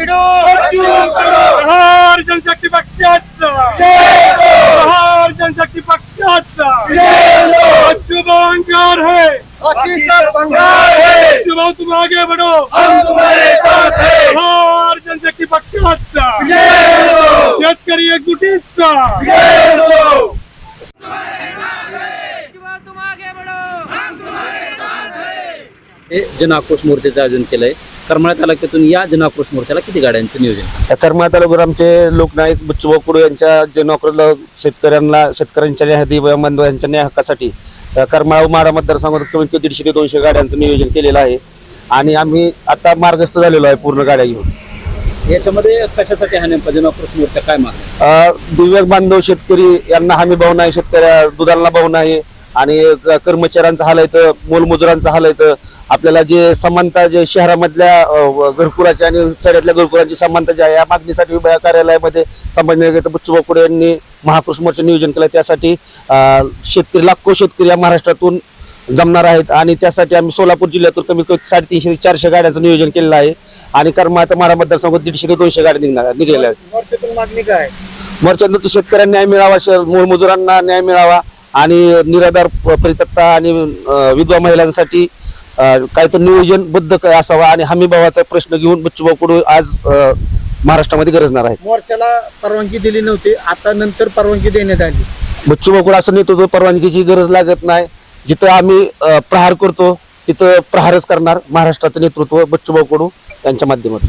करो प्रहार जनशक्ती पक्षाचा। प्रहार जनशक्ती पक्षाचा। बच्चू है। बाकी तुम आगे बढ़ो। हम तुम्हारे साथ है। प्रहार जनशक्ती पक्षाचा। शेतकरी एकजुटीचा। हे आयोजन के लिए करमाळा तालुक्यातून या जनआक्रोश मोर्चाला किती गाड्यांचं नियोजन? या करमाळा तालुक्यावर आमचे लोकनायक बच्चूभाऊ कुडू यांच्या जे नोकरीला शेतकऱ्यांना शेतकऱ्यांच्या न्याय दिव्या बांधवांच्या न्याय हक्कासाठी करमाळा माडा मतदारसंघात कमीत कमी दीडशे ते दोनशे गाड्यांचं नियोजन केलेलं आहे. आणि आम्ही आता मार्गस्थ झालेलो आहे पूर्ण गाड्या घेऊन. याच्यामध्ये कशासाठी हा नेमका जनआक्रोश मोर्चा काय मागणी अ, दिव्यांग बांधव शेतकरी यांना हमी भाव नाही शेतकऱ्या दुधाला भाव नाही आणि कर्मचाऱ्यांचा हाल आहे मोलमजुरांचा हाल आहे आपल्याला जे समानता जे शहरामधल्या घरकुलाची आणि खेड्यातल्या घरकुलांची समानता जी आहे या मागणीसाठी विभाग कार्यालयामध्ये संभाजीनगर बच्चूभाऊ कुडे यांनी महाकृष्ण मोर्चा नियोजन केलं. त्यासाठी शेतकरी लाखो शेतकरी या महाराष्ट्रातून जमणार आहेत. आणि त्यासाठी आम्ही सोलापूर जिल्ह्यातून कमी कमी साडेतीनशे ते चारशे गाड्यांचं नियोजन केलेलं आहे. आणि कर्मा आता मारा मतदारसंघात दीडशे ते दोनशे गाड्या निघणार निघलेल्या आहेत. मोर्चातून मागणी काय? मोर्चानंतर शेतकऱ्यांना न्याय मिळावा मूलमजुरांना न्याय मिळावा. आणि निराधार प- परित्यक्ता आणि विधवा महिलांसाठी काहीतरी नियोजनबद्ध काय असावा आणि हमी भावाचा प्रश्न घेऊन बच्चूभाऊ कडू आज महाराष्ट्रामध्ये गरजणार आहेत. मोर्चाला परवानगी दिली नव्हती आता नंतर परवानगी देण्यात आली. बच्चूभाऊ कडू असं नेतृत्व परवानगीची गरज लागत नाही. जिथं आम्ही प्रहार करतो तिथं प्रहारच करणार महाराष्ट्राचं नेतृत्व बच्चूभाऊ कडू यांच्या माध्यमातून.